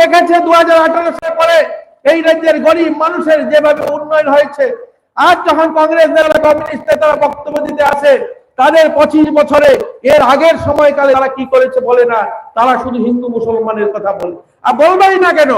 দেখেছে দু হাজার পরে এই রাজ্যের গরিব মানুষের যেভাবে উন্নয়ন হয়েছে, আজ যখন কংগ্রেস নেতারা, কমিউনিস্ট নেতারা বক্তব্য দিতে আসে, তাদের পঁচিশ বছরে এর আগের সময়কালে তারা কি করেছে বলে না, তারা শুধু হিন্দু মুসলমানের কথা বলে। আর বলবেই না কেন,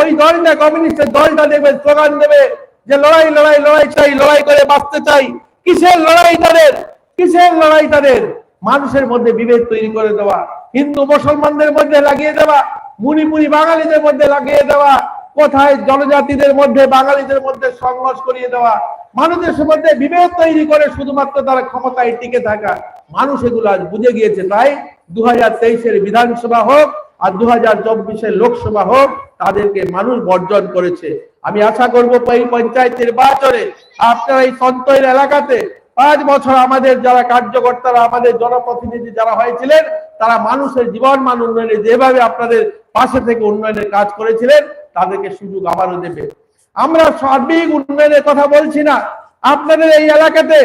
ওই দলটা কমিউনিস্টের দলটা দেখবে, স্লোগান দেবে যে লড়াই লড়াই লড়াই চাই, লড়াই করে বাঁচতে চাই। কিসের লড়াই তাদের? কিসের লড়াই তাদের? মানুষের মধ্যে বিভেদ তৈরি করে দেওয়া, হিন্দু মুসলমানদের মধ্যে লাগিয়ে দেওয়া মুনিপুরি বাঙালিদের মধ্যে লাগিয়ে দেওয়া, কোথায় জনজাতিদের মধ্যে, বাঙালিদের মধ্যে সংঘর্ষ করিয়ে দেওয়া, মানুষের মধ্যে বিভেদ তৈরি করে শুধুমাত্র তারা ক্ষমতায় টিকে থাকা, মানুষ এগুলো আজ বুঝে গিয়েছে। তাই দু হাজার তেইশের বিধানসভা হোক আর দু হাজার চব্বিশের লোকসভা হোক, তাদেরকে মানুষ বর্জন করেছে। আমি আশা করব এই পঞ্চায়েত নির্বাচনে আপনারা এই সন্তৈর এলাকাতে পাঁচ বছর আমাদের যারা কার্যকর্তারা, আমাদের জনপ্রতিনিধি যারা হয়েছিলেন, তারা মানুষের জীবন মান উন্নয়নে যেভাবে আপনাদের পাশে থেকে উন্নয়নের কাজ করেছিলেন, তাদেরকে সুযোগ আবারও দেবে। আমরা সার্বিক উন্নয়নের কথা বলছি না। আপনাদের এই এলাকাতে,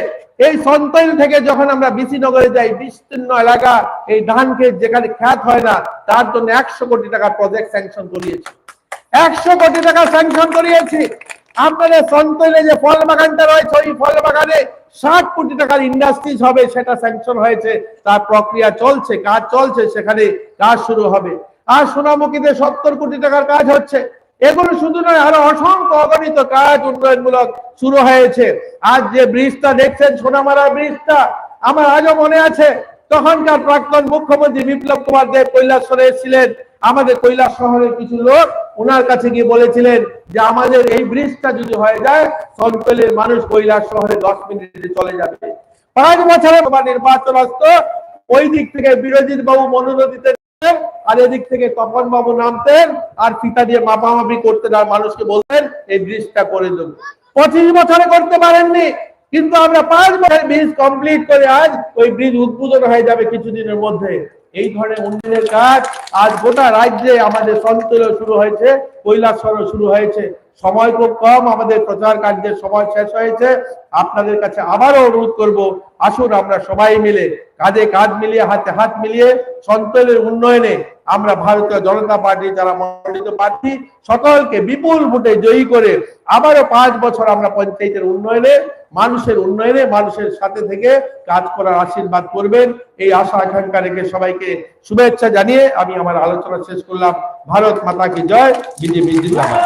এই সন্তৈল থেকে যখন আমরা বিসিনগরে যাই, বিস্তীর্ণ এলাকা, এই ধান ক্ষেত যেখানে খ্যাত হয় না, তার জন্য একশো কোটি টাকা প্রজেক্ট স্যাংশন করিয়েছি। একশো কোটি টাকা স্যাংশন করিয়েছি। আপনাদের সন্তৈলে যে ফল বাগানটা রয়েছে, ওই ফল বাগানে ষাট কোটি টাকার ইন্ডাস্ট্রিজ হবে, সেটা স্যাংশন হয়েছে। তার প্রক্রিয়া চলছে, কাজ চলছে, সেখানে কাজ শুরু হবে। আর সোনামুখীতে সত্তর কোটি টাকার কাজ হচ্ছে। এগুলো শুধু নয়, আরও অসংখ্য অগণিত কাজ উন্নয়নমূলক শুরু হয়েছে। আজ যে ব্রিজটা দেখছেন, সোনামারা ব্রিজটা, আমার আজও মনে আছে, তখনকার প্রাক্তন মুখ্যমন্ত্রী বিপ্লব কুমার দেব কৈলাসরে এসেছিলেন। আমাদের কৈলাস শহরের কিছু লোক ওনার কাছে গিয়ে বলেছিলেন যে, আমাদের এই ব্রিজটা যদি হয়ে যায় সন্তলের মানুষ কৈলাস শহরে দশ মিনিটে চলে যাবে। পাঁচ বছরে নির্বাচন আসতো। ওই দিক থেকে বিরোধী বাবু মনোনয়ন আর এদিক থেকে তপন বাবু নামতেন আর ফিতা দিয়ে মাপামাপি করতেন আর মানুষকে বলতেন, এই ব্রিজটা করে দেব। পঁচিশ বছরে করতে পারেননি, কিন্তু আমরা পাঁচ বছর ব্রিজ কমপ্লিট করে আজ ওই ব্রিজ উদ্বোধন হয়ে যাবে কিছুদিনের মধ্যে। এই ধরনের উন্নয়নের কাজ আজ গোটা রাজ্যে আমাদের সন্তলে শুরু হয়েছে কৈলাসরও শুরু হয়েছে। সময় খুব কম, আমাদের প্রচার কার্যের সময় শেষ হয়েছে। আপনাদের কাছে আবারও অনুরোধ করব, আসুন আমরা সবাই মিলে কাঁধে কাঁধ মিলিয়ে, হাতে হাত মিলিয়ে সন্তলের উন্নয়নে আমরা ভারতীয় জনতা পার্টি, যারা মনোনীত পার্টি সকলকে বিপুল ভোটে জয়ী করে আবারও পাঁচ বছর আমরা পঞ্চায়েতের উন্নয়নে, মানুষের উন্নয়নে, মানুষের সাথে থেকে কাজ করার আশীর্বাদ করবেন। এই আশা, আকাঙ্ক্ষা রেখে সবাইকে শুভেচ্ছা জানিয়ে আমি আমার আলোচনা শেষ করলাম। ভারত মাতাকে জয়? বিজেপি জিন্দাবাদ।